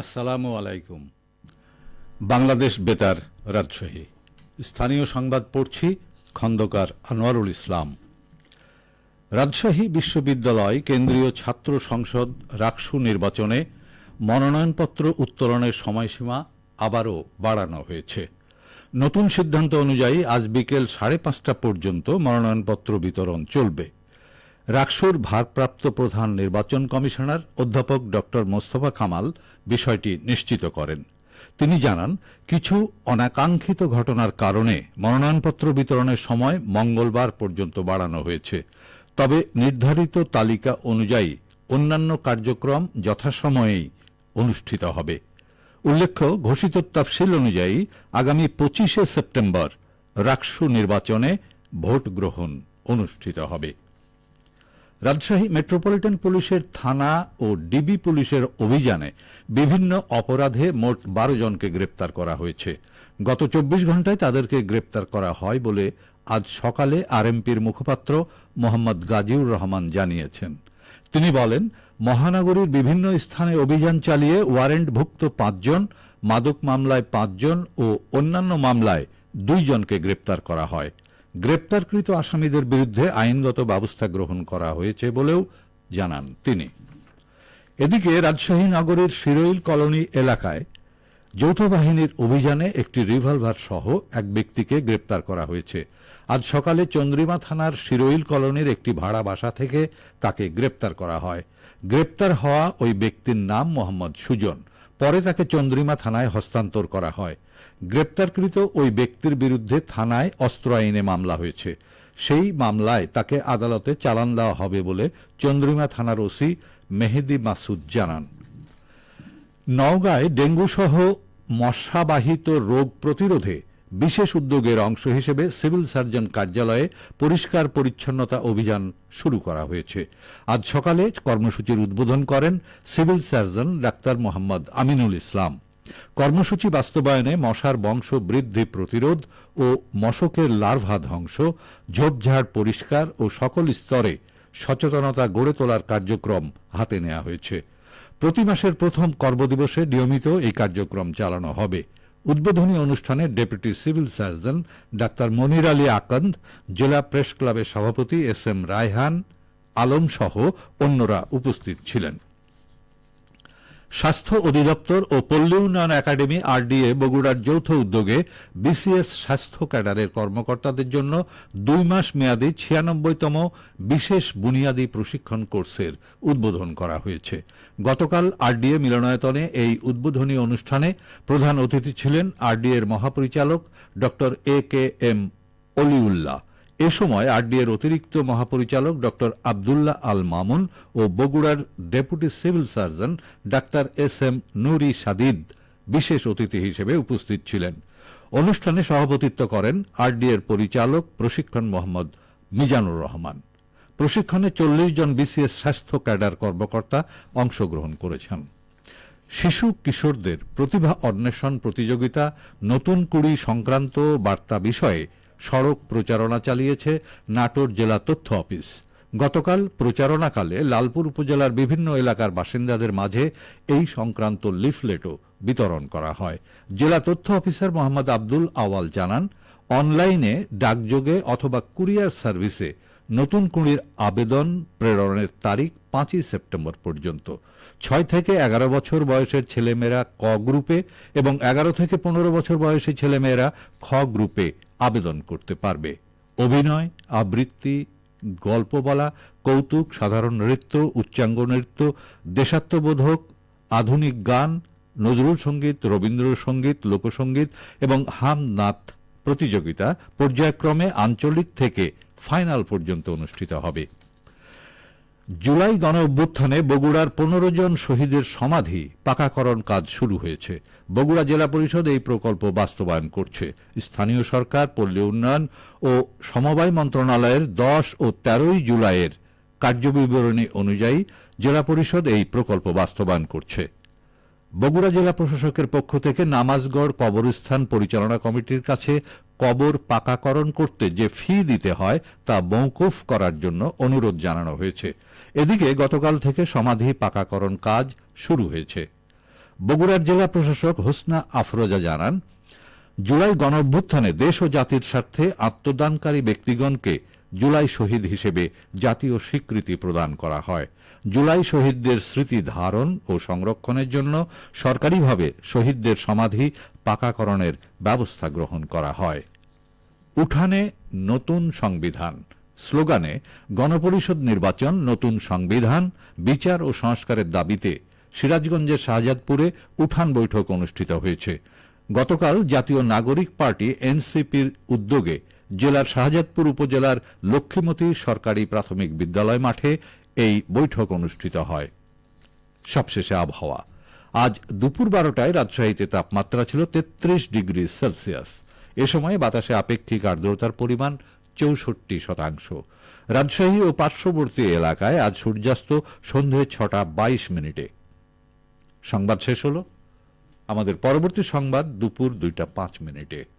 আসসালামু আলাইকুম। বাংলাদেশ বেতার রাজশাহী। স্থানীয় সংবাদ পড়ছি খন্দকার আনোয়ারুল ইসলাম। রাজশাহী বিশ্ববিদ্যালয় কেন্দ্রীয় ছাত্র সংসদ রাকসু নির্বাচনে মনোনয়নপত্র উত্তোলনের সময়সীমা আবারও বাড়ানো হয়েছে। নতুন সিদ্ধান্ত অনুযায়ী আজ বিকেল সাড়ে পাঁচটা পর্যন্ত মনোনয়নপত্র বিতরণ চলবে। রাকসুর ভারপ্রাপ্ত প্রধান নির্বাচন কমিশনার অধ্যাপক ড. মোস্তফা কামাল বিষয়টি নিশ্চিত করেন। তিনি জানান, কিছু অনাকাঙ্ক্ষিত ঘটনার কারণে মনোনয়নপত্র বিতরণের সময় মঙ্গলবার পর্যন্ত বাড়ানো হয়েছে। তবে নির্ধারিত তালিকা অনুযায়ী অন্যান্য কার্যক্রম যথাসময়েই অনুষ্ঠিত হবে। উল্লেখ্য, ঘোষিত তফসিল অনুযায়ী আগামী পঁচিশে সেপ্টেম্বর রাকসু নির্বাচনে ভোট গ্রহণ অনুষ্ঠিত হবে। রাজশাহী মেট্রোপলিটন পুলিশের থানা ও ডিবি পুলিশের অভিযানে বিভিন্ন অপরাধে মোট বারো জনকে গ্রেপ্তার করা হয়েছে। গত চব্বিশ ঘন্টায় তাদেরকে গ্রেপ্তার করা হয় বলে আজ সকালে আরএমপির মুখপাত্র মোহাম্মদ গাজিউর রহমান জানিয়েছেন। তিনি বলেন, মহানগরীর বিভিন্ন স্থানে অভিযান চালিয়ে ওয়ারেন্টভুক্ত পাঁচজন, মাদক মামলায় পাঁচজন ও অন্যান্য মামলায় দুইজনকে গ্রেপ্তার করা হয়। গ্রেপ্তারকৃত আসামিদের বিরুদ্ধে আইনগত ব্যবস্থা গ্রহণ করা হয়েছে বলেও জানান তিনি। এদিকে রাজশাহী নগরীর শিরোইল কলোনি এলাকায় যৌথ বাহিনীর অভিযানে একটি রিভলভার সহ এক ব্যক্তিকে গ্রেপ্তার করা হয়েছে। আজ সকালে চন্দ্রিমা থানার শিরোইল কলোনির একটি ভাড়া বাসা থেকে তাকে গ্রেপ্তার করা হয়। গ্রেপ্তার হওয়া ওই ব্যক্তির নাম মোহাম্মদ সুজন। পরে তাকে চন্দ্রিমা থানায় হস্তান্তর করা হয়। গ্রেপ্তারকৃত ওই ব্যক্তির বিরুদ্ধে থানায় অস্ত্র আইনে মামলা হয়েছে। সেই মামলায় তাকে আদালতে চালান দেওয়া হবে বলে চন্দ্রিমা থানার ওসি মেহেদি মাসুদ জানান। নওগাঁয় ডেঙ্গু সহ মশাবাহিত রোগ প্রতিরোধে বিশেষ উদ্যোগের অংশ হিসেবে সিভিল সার্জন কার্যালয়ে পরিষ্কার পরিচ্ছন্নতা অভিযান শুরু করা হয়েছে। আজ সকালে কর্মসূচির উদ্বোধন করেন civil surgeon doctor Mohammad Aminul Islam. কর্মসূচি বাস্তবায়নে মশার বংশ বৃদ্ধি প্রতিরোধ ও মশকের লার্ভা ধ্বংস, ঝোপঝাড় পরিষ্কার ও সকল স্তরে সচেতনতা গড়ে তোলার কার্যক্রম হাতে নেওয়া হয়েছে। প্রতি মাসের প্রথম কর্মদিবসে নিয়মিত এই কার্যক্রম চালানো হবে। উদ্বোধনী অনুষ্ঠানে deputy civil surgeon doctor Monir Ali Akondo, জেলা প্রেস ক্লাবের সভাপতি এস এম রায়হান আলম সহ অন্যরা উপস্থিত ছিলেন। স্বাস্থ্য অধিদপ্তর ও পল্লী উন্নয়ন একাডেমি আরডিএ বগুড়ার যৌথ উদ্যোগে বিসিএস স্বাস্থ্য ক্যাডারের কর্মকর্তাদের জন্য দুই মাস মেয়াদী ছিয়ানব্বইতম বিশেষ বুনিয়াদী প্রশিক্ষণ কোর্সের উদ্বোধন করা হয়েছে। গতকাল আরডিএ মিলনায়তনে এই উদ্বোধনী অনুষ্ঠানে প্রধান অতিথি ছিলেন আরডিএর মহাপরিচালক ড এ কে এম অলিউল্লাহ। এ সময় আরডিএর অতিরিক্ত মহাপরিচালক ড আবদুল্লাহ আল মামুন ও বগুড়ার deputy civil surgeon doctor S M Nuri Sadid বিশেষ অতিথি হিসেবে উপস্থিত ছিলেন। অনুষ্ঠানে সভাপতিত্ব করেন আরডিএর পরিচালক প্রশিক্ষণ মোহাম্মদ মিজানুর রহমান। প্রশিক্ষণে চল্লিশ জন বিসিএস স্বাস্থ্য ক্যাডার কর্মকর্তা অংশগ্রহণ করেছেন। শিশু কিশোরদের প্রতিভা অন্বেষণ প্রতিযোগিতা, নতুন কুড়ি সংক্রান্ত বার্তা বিষয়ে সড়ক প্রচারণা চালিয়েছে নাটোর জেলা তথ্য অফিস। গতকাল প্রচারণাকালে লালপুর উপজেলার বিভিন্ন এলাকার বাসিন্দাদের মাঝে এই সংক্রান্ত লিফলেটও বিতরণ করা হয়। জেলা তথ্য অফিসার মোহাম্মদ আব্দুল আওয়াল জানান, অনলাইনে ডাকযোগে অথবা কুরিয়ার সার্ভিসে নতুন কুড়ির আবেদন প্রেরণের তারিখ পাঁচই সেপ্টেম্বর পর্যন্ত। ছয় থেকে এগারো বছর বয়সের ছেলেমেয়েরা ক গ্রুপে এবং এগারো থেকে পনেরো বছর বয়সী ছেলেমেয়েরা খ গ্রুপে আবেদন করতে পারবে। অভিনয়, আবৃত্তি গল্প বলা কৌতুক, সাধারণ নৃত্য, উচ্চাঙ্গ নৃত্য, দেশাত্মবোধক, আধুনিক গান, নজরুল সংগীত রবীন্দ্রসঙ্গীত লোকসঙ্গীত এবং হাম নাথ প্রতিযোগিতা পর্যায়ক্রমে আঞ্চলিক থেকে ফাইনাল পর্যন্ত অনুষ্ঠিত হবে। জুলাই গণ অভ্যুত্থানে বগুড়ার পনেরো জন শহীদের সমাধি, পাকাকরণ কাজ শুরু হয়েছে। বগুড়া জেলা পরিষদ এই প্রকল্প বাস্তবায়ন করছে। স্থানীয় সরকার, পল্লী উন্নয়ন ও সমবায় মন্ত্রণালয়ের দশ ও তেরোই জুলাইয়ের কার্যবিবরণী অনুযায়ী জেলা পরিষদ এই প্রকল্প বাস্তবায়ন করছে। বগুড়া জেলা প্রশাসকের পক্ষ থেকে নামাজগড় কবরস্থান পরিচালনা কমিটির কাছে কবর পাকাকরণ করতে যে ফি দিতে হয়, তা মৌকুফ করার জন্য অনুরোধ জানানো হয়েছে। এদিকে গতকাল থেকে সমাধি পাকাকরণ কাজ শুরু হয়েছে। বগুড়ার জেলা প্রশাসক হোসনা আফরোজা জানান, জুলাই গণঅভ্যুত্থানে দেশ ও জাতির স্বার্থে আত্মদানকারী ব্যক্তিগণকে জুলাই শহীদ হিসেবে জাতীয় স্বীকৃতি প্রদান করা হয়। জুলাই শহীদদের স্মৃতি ধারণ ও সংরক্ষণের জন্য সরকারিভাবে শহীদদের সমাধি পাকাকরণের ব্যবস্থা গ্রহণ করা হয়। উঠানে নতুন সংবিধান। স্লোগানে, গণপরিষদ নির্বাচন নতুন সংবিধান, বিচার ও সংস্কারের দাবিতে সিরাজগঞ্জের শাহজাদপুরে উঠান বৈঠক অনুষ্ঠিত হয়েছে। গতকাল জাতীয় নাগরিক পার্টি এনসিপির উদ্যোগে জেলার শাহজাদপুর উপজেলার লক্ষ্মীমতী সরকারি প্রাথমিক বিদ্যালয় মাঠে এই বৈঠক অনুষ্ঠিত হয়। সবশেষে আবহাওয়া। আজ দুপুর বারোটায় রাজশাহীতে তাপমাত্রা ছিল তেত্রিশ ডিগ্রি সেলসিয়াস। এ সময় বাতাসে আপেক্ষিক আর্দ্রতার পরিমাণ চৌষট্টি শতাংশ। রাজশাহী ও পার্শ্ববর্তী এলাকায় আজ সূর্যাস্ত সন্ধে ছটা বাইশ মিনিটে। সংবাদ শেষ হল। আমাদের পরবর্তী সংবাদ দুপুর দুইটা পাঁচ মিনিটে।